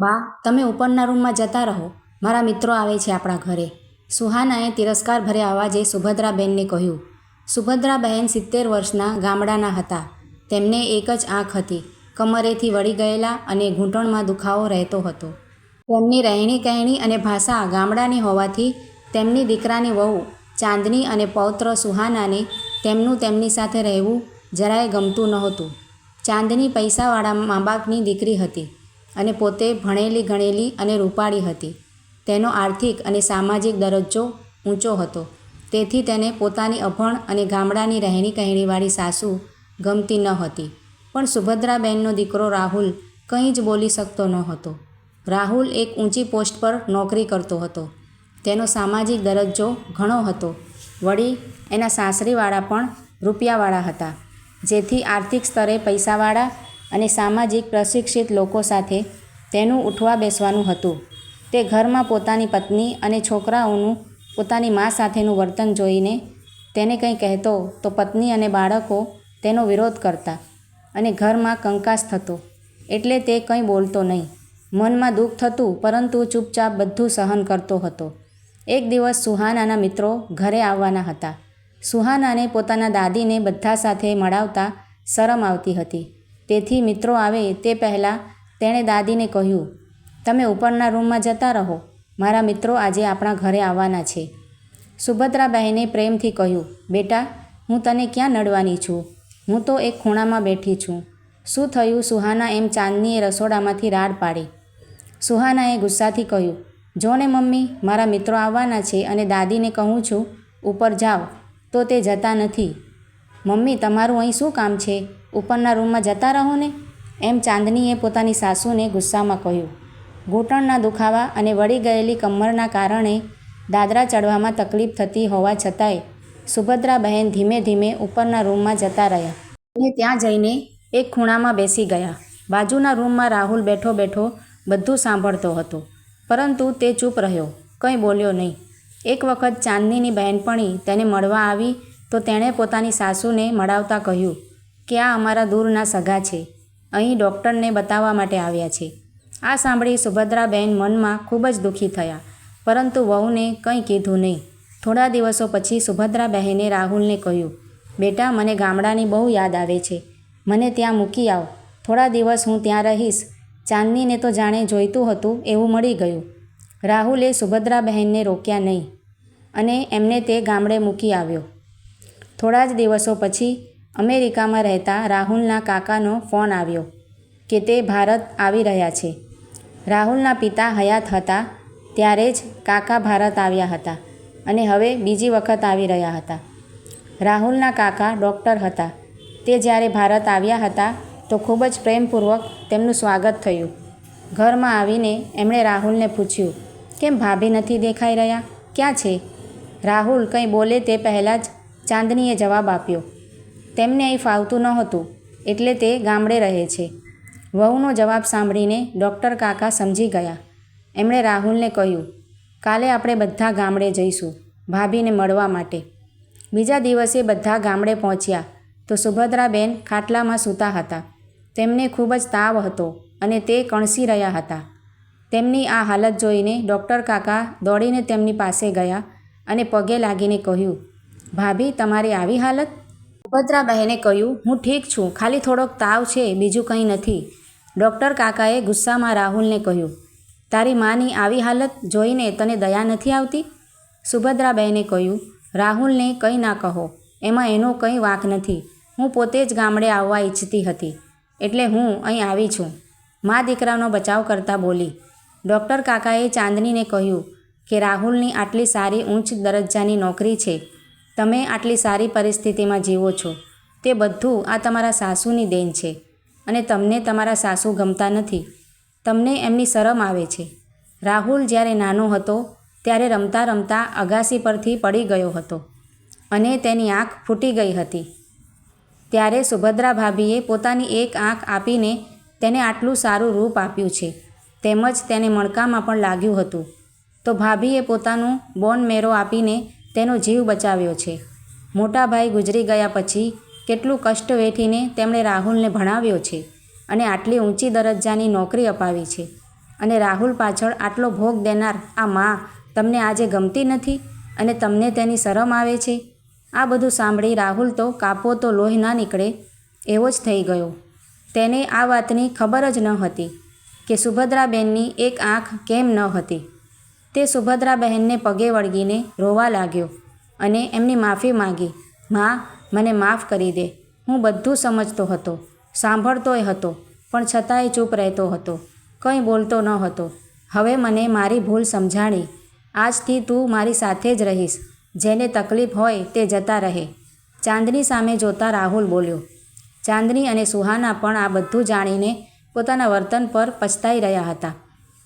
બા, તમે ઉપરના રૂમમાં જતા રહો. મારા મિત્રો આવે છે આપણા ઘરે. સુહાનાએ તિરસ્કાર ભરે અવાજે સુભદ્રાબેનને કહ્યું, સુભદ્રાબહેન સિત્તેર વર્ષના ગામડાના હતા. તેમને એક જ આંખ હતી. કમરેથી વળી ગયેલા અને ઘૂંટણમાં દુખાવો રહેતો હતો. તેમની રહેણી કહેણી અને ભાષા ગામડાની હોવાથી તેમની દીકરાની વહુ, ચાંદની અને પૌત્ર સુહાનાને તેમનું તેમની સાથે રહેવું જરાય ગમતું નહોતું. ચાંદની પૈસાવાળા મા બાપની દીકરી હતી. અને પોતે ભણેલી ગણેલી અને રૂપાળી હતી. તેનો આર્થિક અને સામાજિક દરજ્જો ઊંચો હતો. તેથી તેને પોતાની અભણ અને ગામડાની રહેણી કહેણીવાળી સાસુ ગમતી ન હતી. પણ સુભદ્રાબેનનો દીકરો રાહુલ કંઈ જ બોલી શકતો ન હતો રાહુલ એક ઊંચી પોસ્ટ પર નોકરી કરતો હતો. તેનો સામાજિક દરજ્જો ઘણો હતો. વળી એના સાસરીવાળા પણ રૂપિયાવાળા હતા. જેથી આર્થિક સ્તરે પૈસાવાળા અને સામાજિક પ્રશિક્ષિત લોકો સાથે તેનું ઉઠવા બેસવાનું હતું. તે ઘરમાં પોતાની પત્ની અને છોકરાઓનું પોતાની મા સાથેનું વર્તન જોઈને તેને કંઈ કહેતો તો પત્ની અને બાળકો તેનો વિરોધ કરતા અને ઘરમાં કંકાસ થતો. એટલે તે કંઈ બોલતો નહીં. મનમાં દુઃખ થતું, પરંતુ ચૂપચાપ બધું સહન કરતો હતો. એક દિવસ સુહાનાના મિત્રો ઘરે આવવાના હતા. સુહાનાને પોતાના દાદીને બધા સાથે મળાવતા શરમ આવતી હતી. તેથી મિત્રો આવે તે પહેલાં તેણે દાદીને કહ્યું, તમે ઉપરના રૂમમાં જતા રહો. મારા મિત્રો આજે આપણા ઘરે આવવાના છે. સુભદ્રાબહેને પ્રેમથી કહ્યું, બેટા, હું તને ક્યાં નડવાની છું? હું તો એક ખૂણામાં બેઠી છું. શું થયું? સુહાના એમ ચાંદનીએ રસોડામાંથી રાડ પાડી. સુહાનાએ ગુસ્સાથી કહ્યું જો ને મમ્મી, મારા મિત્રો આવવાના છે અને દાદીને કહું છું, ઉપર જાઓ. તો તે જતા નથી. મમ્મી, તમારું અહીં શું કામ છે? ઉપરના રૂમમાં જતા રહો ને. એમ ચાંદનીએ પોતાની સાસુને ગુસ્સામાં કહ્યું. ઘૂંટણના દુખાવા અને વળી ગયેલી કમરના કારણે દાદરા ચડવામાં તકલીફ થતી હોવા છતાંય સુભદ્રાબહેન ધીમે ધીમે ઉપરના રૂમમાં જતા રહ્યા. અને ત્યાં જઈને એક ખૂણામાં બેસી ગયા. બાજુના રૂમમાં રાહુલ બેઠો બેઠો બધું સાંભળતો હતો. પરંતુ તે ચૂપ રહ્યો. કંઈ બોલ્યો નહીં. એક વખત ચાંદનીની બહેનપણી તેને મળવા આવી તો તેણે પોતાની સાસુને મળાવતા કહ્યું કે આ અમારા દૂરના સગા છે? અહીં ડૉક્ટરને બતાવવા માટે આવ્યા છે. આ સાંભળી સુભદ્રાબહેન મનમાં ખૂબ જ દુઃખી થયા, પરંતુ વહુને કંઈ કીધું નહીં. થોડા દિવસો પછી સુભદ્રાબહેને રાહુલને કહ્યું, બેટા, મને ગામડાની બહુ યાદ આવે છે. મને ત્યાં મૂકી આવ. થોડા દિવસ હું ત્યાં રહીશ. ચાંદનીને તો જાણે જોઈતું હતું, એવું મળી ગયું. રાહુલે સુભદ્રાબહેનને રોક્યા નહીં અને એમને તે ગામડે મૂકી આવ્યો. થોડા જ દિવસો પછી અમેરિકામાં રહેતા રાહુલના કાકાનો ફોન આવ્યો કે તે ભારત આવી રહ્યા છે. રાહુલના પિતા હયાત હતા, ત્યારે જ કાકા ભારત આવ્યા હતા અને હવે બીજી વખત આવી રહ્યા હતા. રાહુલના કાકા ડૉક્ટર હતા. તે જ્યારે ભારત આવ્યા હતા, તો ખૂબ જ પ્રેમપૂર્વક તેમનું સ્વાગત થયું. ઘરમાં આવીને એમણે રાહુલને પૂછ્યું, કેમ ભાભી નથી દેખાઈ રહ્યા? ક્યાં છે? રાહુલ કંઈ બોલે તે પહેલાં જ ચાંદનીએ જવાબ આપ્યો તેમને અહીં ફાવતું નહોતું, એટલે તે ગામડે રહે છે. વહુનો જવાબ સાંભળીને ડૉક્ટર કાકા સમજી ગયા. એમણે રાહુલને કહ્યું, કાલે આપણે બધા ગામડે જઈશું, ભાભીને મળવા માટે. બીજા દિવસે બધા ગામડે પહોંચ્યા તો સુભદ્રાબેન ખાટલામાં સૂતા હતા. તેમને ખૂબ જ તાવ હતો અને તે કણસી રહ્યા હતા. તેમની આ હાલત જોઈને ડૉક્ટર કાકા દોડીને તેમની પાસે ગયા અને પગે લાગીને કહ્યું, ભાભી, તમારી આવી હાલત? સુભદ્રાબહેને કહ્યું, હું ઠીક છું, ખાલી થોડોક તાવ છે, બીજું કંઈ નથી. ડૉક્ટર કાકાએ ગુસ્સામાં રાહુલને કહ્યું, તારી માની આવી હાલત જોઈને તને દયા નથી આવતી? સુભદ્રાબહેને કહ્યું, રાહુલને કંઈ ના કહો, એમાં એનો કંઈ વાંક નથી. હું પોતે જ ગામડે આવવા ઈચ્છતી હતી, એટલે હું અહીં આવી છું. મા દીકરાનો બચાવ કરતાં બોલી. ડૉક્ટર કાકાએ ચાંદનીને કહ્યું કે, રાહુલની આટલી સારી ઊંચ દરજ્જાની નોકરી છે તમે આટલી સારી પરિસ્થિતિમાં જીવો છો. તે બધું આ તમારા સાસુની દેન છે અને તમને તમારા સાસુ ગમતા નથી. તમને એમની શરમ આવે છે. રાહુલ જ્યારે નાનો હતો, ત્યારે રમતા રમતા અગાસી પરથી પડી ગયો હતો અને તેની આંખ ફૂટી ગઈ હતી. ત્યારે સુભદ્રા ભાભીએ પોતાની એક આંખ આપીને તેને આટલું સારું રૂપ આપ્યું છે, તેમજ તેને મણકામાં પણ લાગ્યું હતું. તો ભાભીએ પોતાનું બોન મેરો આપીને તેનો જીવ બચાવ્યો છે. મોટા ભાઈ ગુજરી ગયા પછી કેટલું કષ્ટ વેઠીને તેમણે રાહુલને ભણાવ્યો છે અને આટલી ઊંચી દરજ્જાની નોકરી અપાવી છે. અને રાહુલ પાછળ આટલો ભોગ દેનાર આ મા તમને આજે ગમતી નથી અને તમને તેની શરમ આવે છે? આ બધું સાંભળી રાહુલ તો કાપો તો લોહી ના નીકળે એવો જ થઈ ગયો. તેને આ વાતની ખબર જ ન હતી કે સુભદ્રાબેનની એક આંખ કેમ ન હતી. તે સુભદ્રાબહેનને પગે વળગીને રોવા લાગ્યો અને એમની માફી માંગી, માં, મને માફ કરી દે. હું બધું સમજતો હતો, સાંભળતોય હતો, પણ છતાંય ચૂપ રહેતો હતો. કંઈ બોલતો ન હતો. હવે મને મારી ભૂલ સમજાણી. આજથી તું મારી સાથે જ રહીશ. જેને તકલીફ હોય તે જતા રહે. ચાંદની સામે જોતા રાહુલ બોલ્યો, ચાંદની અને સુહાના પણ આ બધું જાણીને પોતાના વર્તન પર પછતાઈ રહ્યા હતા.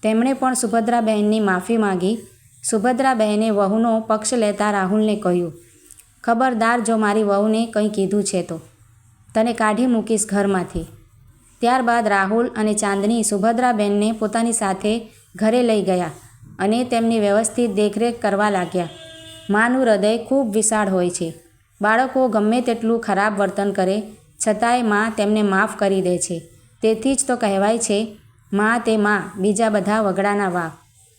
તેમણે પણ સુભદ્રાબહેનની માફી માંગી. સુભદ્રાબહેને વહુનો પક્ષ લેતા રાહુલને કહ્યું, ખબરદાર જો મારી વહુને કંઈ કીધું છે તો. તને કાઢી મૂકીશ ઘરમાંથી. ત્યારબાદ રાહુલ અને ચાંદની સુભદ્રાબહેનને પોતાની સાથે ઘરે લઈ ગયા અને તેમની વ્યવસ્થિત દેખરેખ કરવા લાગ્યા. માનું હૃદય ખૂબ વિશાળ હોય છે. બાળકો ગમે તેટલું ખરાબ વર્તન કરે, છતાંયમાં તેમને માફ કરી દે છે. તેથી જ તો કહેવાય છે માં તે માં, બીજા બધા વગડાના વા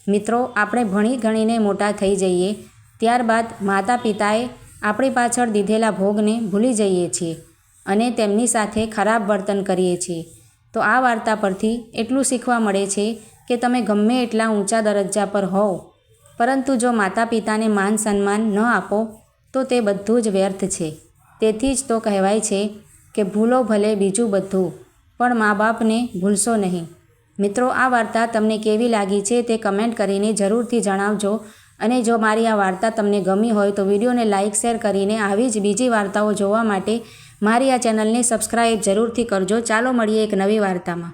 મિત્રો, આપણે ભણી ગણીને મોટા થઈ જઈએ, ત્યારબાદ માતા પિતાએ આપણી પાછળ દીધેલા ભોગને ભૂલી જઈએ છીએ અને તેમની સાથે ખરાબ વર્તન કરીએ છીએ. તો આ વાર્તા પરથી એટલું શીખવા મળે છે કે તમે ગમે એટલા ઊંચા દરજ્જા પર હોવ, પરંતુ જો માતા પિતાને માન સન્માન ન આપો, તો તે બધું જ વ્યર્થ છે. તેથી જ તો કહેવાય છે કે ભૂલો ભલે બીજું બધું, પણ મા બાપને ભૂલશો નહીં. મિત્રો, આ વાર્તા તમને કેવી લાગી છે તે કમેન્ટ કરીને જરૂરથી જણાવજો. અને જો મારી આ વાર્તા તમને ગમી હોય તો વિડીયોને લાઇક, શેર કરીને આવી જ બીજી વાર્તાઓ જોવા માટે મારી આ ચેનલને સબસ્ક્રાઈબ જરૂરથી કરજો. ચાલો મળીએ એક નવી વાર્તામાં.